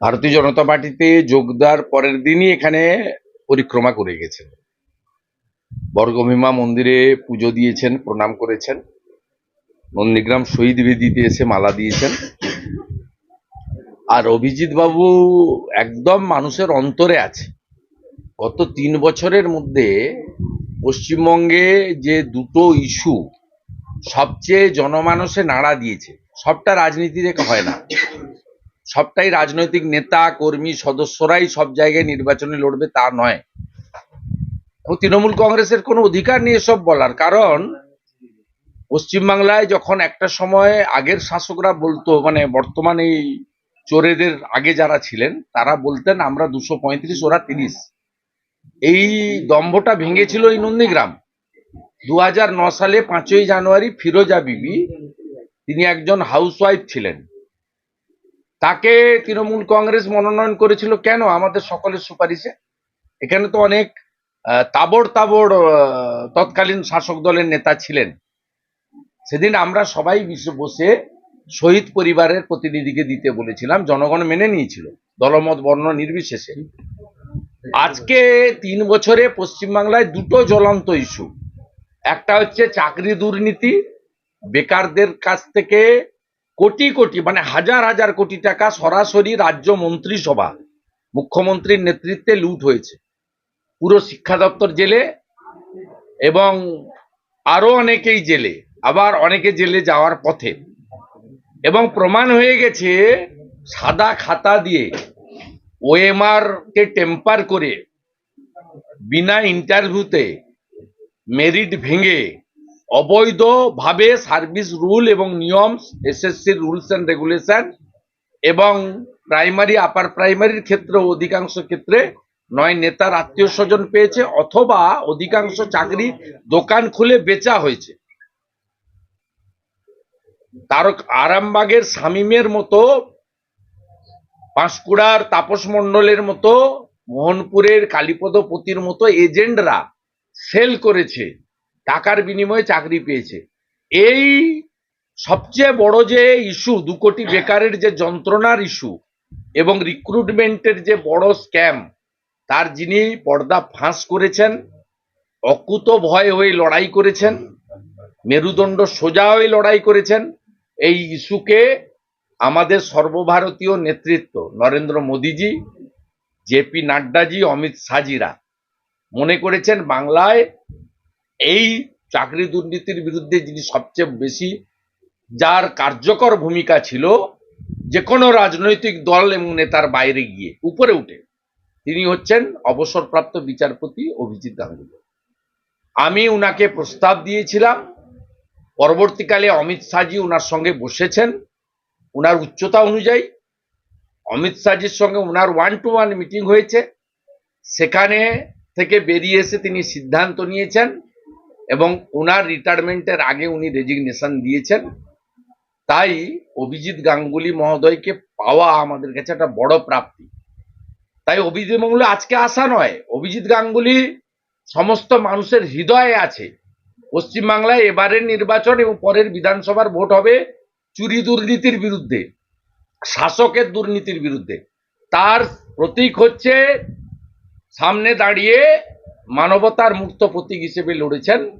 ভারতীয় জনতা পার্টিতে যোগ দেওয়ার পরের দিনই এখানে পরিক্রমা করে গেছেন। বর্গভীমা মন্দিরে পুজো দিয়েছেন, প্রণাম করেছেন। নন্দীগ্রাম শহীদ বেদিতে এসে মালা দিয়েছেন। আর অভিজিৎ বাবু একদম মানুষের অন্তরে আছে। গত তিন বছরের মধ্যে পশ্চিমবঙ্গে যে দুটো ইস্যু, সবচেয়ে জনমানসে নাড়া দিয়েছে, সবটা রাজনীতি থেকে হয় না। সবটাই রাজনৈতিক নেতা, কর্মী, সদস্যরাই সব জায়গায় নির্বাচনে লড়বে তা নয়। এবং তৃণমূল কংগ্রেসের কোনো অধিকার নেই এসব বলার। কারণ পশ্চিমবাংলায় যখন একটা সময় আগের শাসকরা বলতো মানে বর্তমান এই চোরেদের আগে যারা ছিলেন, তারা বলতেন, আমরা দুশো পঁয়ত্রিশ, ওরা তিরিশ। এই দম্ভটা ভেঙেছিল এই নন্দীগ্রাম। দু সালে পাঁচই জানুয়ারি ফিরোজা বিবি, তিনি একজন হাউসওয়াইফ ছিলেন। তাকে তৃণমূল কংগ্রেস মনোনয়ন করেছিল কেন? আমাদের সকলের সুপারিশে। এখানে তো অনেক তাবড় তাবড় তৎকালীন শাসক দলের নেতা ছিলেন। সেদিন আমরা সবাই বসে শহীদ পরিবারের প্রতিনিধিকে দিতে বলেছিলাম। জনগণ মেনে নিয়েছিল। দলমত, বর্ণ নির্বিশেষে। আজকে তিন বছরে পশ্চিমবাংলায় দুটো জ্বলন্ত ইস্যু একটা হচ্ছে চাকরি দুর্নীতি। বেকারদের কাছ থেকে কোটি কোটি মানে হাজার হাজার কোটি টাকা সরাসরি রাজ্য মন্ত্রিসভা মুখ্যমন্ত্রীর নেতৃত্বে লুট হয়েছে। পুরো শিক্ষা দপ্তর জেলে এবং আরও অনেকেই জেলে, আবার অনেকে জেলে যাওয়ার পথে। এবং প্রমাণ হয়ে গেছে সাদা খাতা দিয়ে ওএমআর কে টেম্পার করে বিনা ইন্টারভিউতে মেরিট ভেঙে অবৈধভাবে সার্ভিস রুল এবং নিয়ম এসএসসির রুলস অ্যান্ড রেগুলেশন এবং প্রাইমারি, আপার প্রাইমারির ক্ষেত্রে অধিকাংশ ক্ষেত্রে নয়, নেতার আত্মীয় স্বজন পেয়েছে অথবা অধিকাংশ চাকরি দোকান খুলে বেচা হয়েছে। তারক আরামবাগের শামীমের মতো পাঁশকুড়ার তাপস মণ্ডলের মতো, মোহনপুরের কালীপদপতির মতো এজেন্টরা সেল করেছে। টাকার বিনিময়ে চাকরি পেয়েছে। এই সবচেয়ে বড় যে ইস্যু দু কোটি বেকারের যে যন্ত্রণার ইস্যু এবং রিক্রুটমেন্টের যে বড় স্ক্যাম তার যিনি পর্দা ফাঁস করেছেন, অকুত ভয় হয়ে লড়াই করেছেন, মেরুদণ্ড সোজা হয়ে লড়াই করেছেন, এই ইস্যুকে আমাদের সর্বভারতীয় নেতৃত্ব নরেন্দ্র মোদীজি জেপি নাড্ডাজি, অমিত শাহজিরা মনে করেছেন বাংলায় এই চাকরি দুর্নীতির বিরুদ্ধে যিনি সবচেয়ে বেশি, যার কার্যকর ভূমিকা ছিল যে কোনো রাজনৈতিক দল এবং নেতার বাইরে গিয়ে, উপরে উঠে, তিনি হচ্ছেন অবসরপ্রাপ্ত বিচারপতি অভিজিৎ গাঙ্গুলি। আমি উনাকে প্রস্তাব দিয়েছিলাম, পরবর্তীকালে অমিত শাহজি ওনার সঙ্গে বসেছেন ওনার উচ্চতা অনুযায়ী। অমিত শাহজির সঙ্গে ওনার ওয়ান টু ওয়ান মিটিং হয়েছে, সেখানে থেকে বেরিয়ে এসে তিনি সিদ্ধান্ত নিয়েছেন এবং ওনার রিটায়ারমেন্টের আগে উনি রেজিগনেশন দিয়েছেন। তাই অভিজিৎ গাঙ্গুলি মহোদয়কে পাওয়া আমাদের কাছে একটা বড় প্রাপ্তি। তাই অভিজিৎ মঙ্গল আজকে আসা নয়। অভিজিৎ গাঙ্গুলি সমস্ত মানুষের হৃদয়ে আছে। পশ্চিমবাংলায় এবারের নির্বাচন এবং পরের বিধানসভার ভোট হবে চুরি দুর্নীতির বিরুদ্ধে, শাসকের দুর্নীতির বিরুদ্ধে। তার প্রতীক হচ্ছে সামনে দাঁড়িয়ে মানবতার মুক্ত প্রতীক হিসেবে লড়েছেন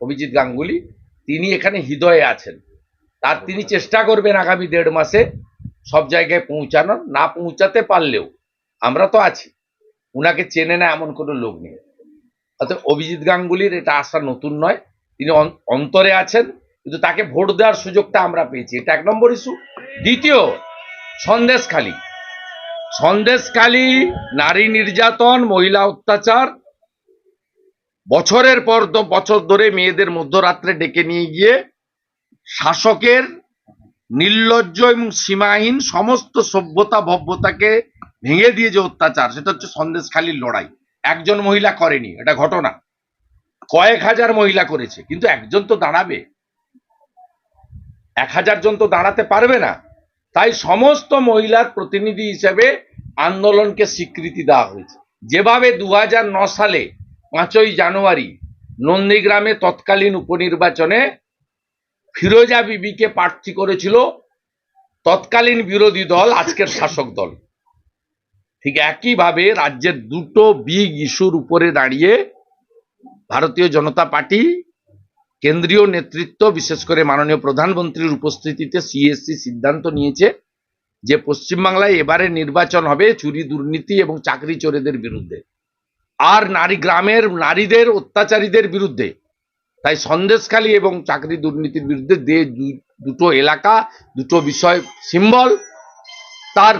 অভিজিৎ গাঙ্গুলি। তিনি এখানে হৃদয়ে আছেন। তার তিনি চেষ্টা করবেন আগামী দেড় মাসে সব জায়গায় পৌঁছানোর। না পৌঁছাতে পারলেও আমরা তো আছি। উনাকে চেনে না এমন কোনো লোক নেই। অর্থাৎ অভিজিৎ গাঙ্গুলির এটা আসা নতুন নয়। তিনি অন- অন্তরে আছেন, কিন্তু তাকে ভোট দেওয়ার সুযোগটা আমরা পেয়েছি। এটা এক নম্বর ইস্যু দ্বিতীয়, সন্দেশখালী। সন্দেশখালী নারী নির্যাতন, মহিলা অত্যাচার বছরের পর বছর ধরে মেয়েদের মধ্যরাত্রে ডেকে নিয়ে গিয়ে শাসকের নির্লজ্জ এবং সীমাহীন সমস্ত সভ্যতা ভব্যতাকে ভেঙে দিয়ে যে অত্যাচার, সেটা হচ্ছে সন্দেশখালীর লড়াই। একজন মহিলা করেনি, এটা ঘটনা। কয়েক হাজার মহিলা করেছে, কিন্তু একজন তো দাঁড়াবে। এক হাজার জন তো দাঁড়াতে পারবে না। তাই সমস্ত মহিলার প্রতিনিধি হিসেবে আন্দোলনকে স্বীকৃতি দেওয়া হয়েছে। যেভাবে দু সালে পাঁচই জানুয়ারি নন্দীগ্রামে তৎকালীন উপনির্বাচনে ফিরোজা বিবিকে প্রার্থী করেছিল তৎকালীন বিরোধী দল, আজকের শাসক দল। ঠিক একইভাবে রাজ্যের দুটো বিগ ইস্যুর উপরে দাঁড়িয়ে ভারতীয় জনতা পার্টি, কেন্দ্রীয় নেতৃত্ব, বিশেষ করে মাননীয় প্রধানমন্ত্রীর উপস্থিতিতে সিএসসি সিদ্ধান্ত নিয়েছে যে পশ্চিমবাংলায় এবারে নির্বাচন হবে চুরি দুর্নীতি এবং চাকরি চোরেদের বিরুদ্ধে। আর নারী গ্রামের নারীদের, অত্যাচারীদের বিরুদ্ধে। তাই সন্দেশখালী এবং চাকরি দুর্নীতির বিরুদ্ধে দু- দুটো এলাকা, দুটো বিষয় সিম্বল তার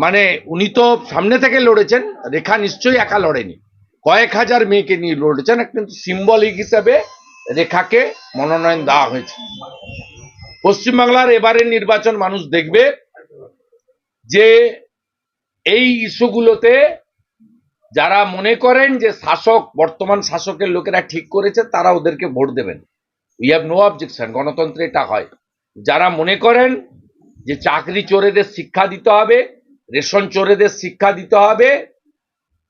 মানে উনি তো সামনে থেকে লড়েছেন, রেখা নিশ্চয়ই একা লড়েনি। কয়েক হাজার মেয়েকে নিয়ে লড়েছেন কিন্তু সিম্বলিক হিসাবে রেখাকে মনোনয়ন দেওয়া হয়েছে। পশ্চিমবাংলার এবারের নির্বাচন মানুষ দেখবে যে এই ইস্যুগুলোতে যারা মনে করেন যে শাসক, বর্তমান শাসকের লোকেরা ঠিক করেছে, তারা ওদেরকে ভোট দেবেন। উই হ্যাভ নো অবজেকশন গণতন্ত্রে এটা হয়। যারা মনে করেন যে চাকরি চোরেদের শিক্ষা দিতে হবে, রেশন চোরেদের শিক্ষা দিতে হবে,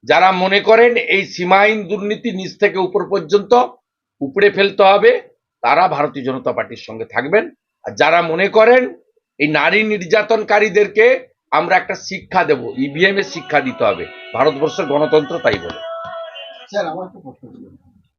যারা মনে করেন এই সীমাহীন দুর্নীতি নিচ থেকে উপর পর্যন্ত উপড়ে ফেলতে হবে, তারা ভারতীয় জনতা পার্টির সঙ্গে থাকবেন। আর যারা মনে করেন এই নারী নির্যাতনকারীদেরকে আমরা একটা শিক্ষা দেব ইভিএম এর শিক্ষা দিতে হবে। ভারতবর্ষের গণতন্ত্র তাই বলে। স্যার, আমার একটা প্রশ্ন